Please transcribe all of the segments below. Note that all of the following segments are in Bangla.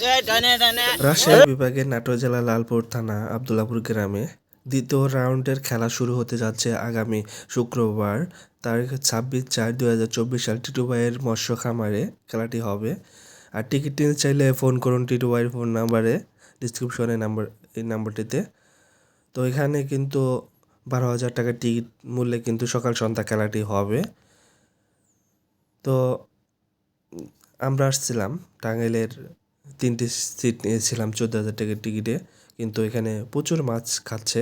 রাজশাহী বিভাগের নাটোর জেলা লালপুর থানা, আবদুল্লাপুর গ্রামে দ্বিতীয় রাউন্ডের খেলা শুরু হতে যাচ্ছে আগামী শুক্রবার, তারিখ ছাব্বিশ চার দু হাজার চব্বিশ সাল। টিটুবাইয়ের মৎস্য খামারে খেলাটি হবে। আর টিকিট নিতে চাইলে ফোন করুন টিটুবাইয়ের ফোন নাম্বারে, ডিসক্রিপশনে নাম্বার, এই নাম্বারটিতে। তো এখানে কিন্তু বারো হাজার টাকার টিকিট মূল্যে কিন্তু সকাল সন্ধ্যা খেলাটি হবে। তো আমরা আসছিলাম টাঙ্গাইলের তিনটে সিট নিয়েছিলাম চোদ্দ হাজার টাকার টিকিটে, কিন্তু এখানে প্রচুর মাছ খাচ্ছে।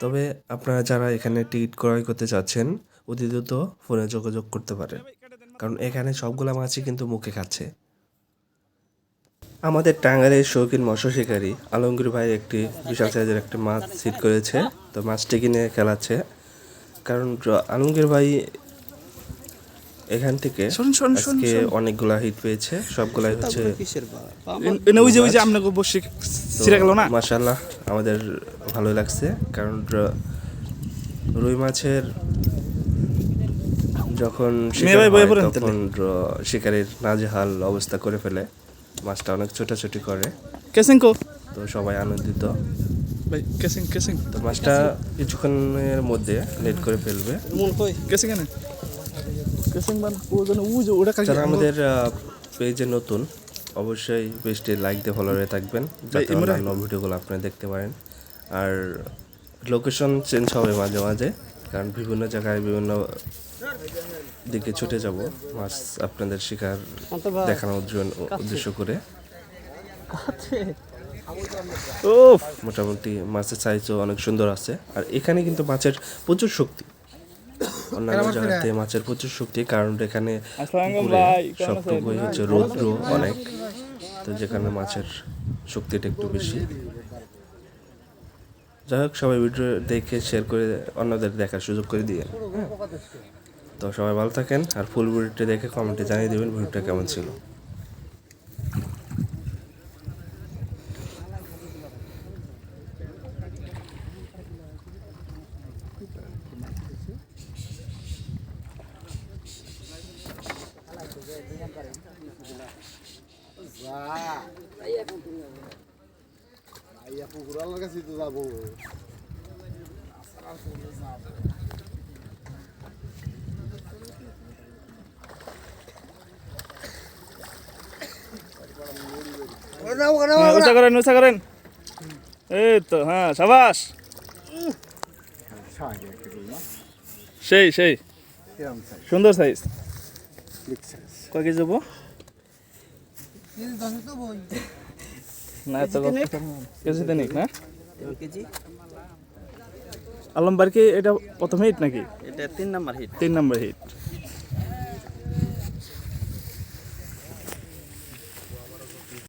তবে আপনারা যারা এখানে টিকিট ক্রয় করতে চাচ্ছেন, অতি দ্রুত ফোনে যোগাযোগ করতে পারেন। কারণ এখানে সবগুলা মাছই কিন্তু মুখে খাচ্ছে। আমাদের টাঙ্গাইলের শৌখিন মৎস্য শিকারী আলমগীর ভাই একটি বিশাল সাইজের একটা মাছ সিট করেছে, তো মাছটি কিনে খেলাচ্ছে। কারণ আলমগীর ভাই এখান থেকে শোন, শোন, শোন, আজকে অনেকগুলা হিট পেয়েছে সবগুলাই হচ্ছে এনে ওই যে ওই যে আপনাকে বসে ছিঁড়ে গেল না? মাশাল্লাহ আমাদের ভালোই লাগছে কারণ রুই মাছের যখন শিকার মেয়ে ভাই বয়ে হয়, পড়েন তখন র- নাজেহাল অবস্থা করে ফেলে মাছটা অনেক ছোটাছুটি করে। কেসিং কো তো সবাই আনন্দিত। তো মাছটা কিছুক্ষণের মধ্যে লেট করে ফেলবে। কেসিং এনে? যারা আমাদের পেজে নতুন অবশ্যই পেজটি লাইক দিয়ে ফলো হয়ে থাকবেন যাতে অন্যান্য ভিডিওগুলো আপনারা দেখতে পারেন। আর লোকেশন চেঞ্জ হবে মাঝে মাঝে কারণ বিভিন্ন জায়গায় বিভিন্ন দিকে ছুটে যাব মাছ আপনাদের শিকার দেখানোর জন্য উদ্দেশ্য করে। ও মোটামুটি মাছের সাইজও অনেক সুন্দর আছে আর এখানে কিন্তু মাছের প্রচুর শক্তি। অন্যান্য জায়গাতে মাছের প্রচুর শক্তি কারণ এখানে পুকুরে? সবটুকুই হচ্ছে রৌদ্র অনেক। তো যেখানে মাছের শক্তিটা একটু বেশি। যাই হোক সবাই ভিডিও দেখে শেয়ার করে অন্যদের দেখার সুযোগ করে দিয়ে। তো সবাই ভালো থাকেন আর ফুল ভিডিওটি দেখে কমেন্টে জানিয়ে দেবেন ভিডিওটা কেমন ছিল। আইয়া পুকুরালার কাছে তো যাব উঁচা করেন উঁচা করেন। এই তো হ্যাঁ সাবাস। সেই সেই। সুন্দর সাইজ কয় কেজি যাব না এত কেজি নিক না? আলমবার কি এটা প্রথম হিট নাকি? এটা তিন নাম্বার হিট তিন নাম্বার হিট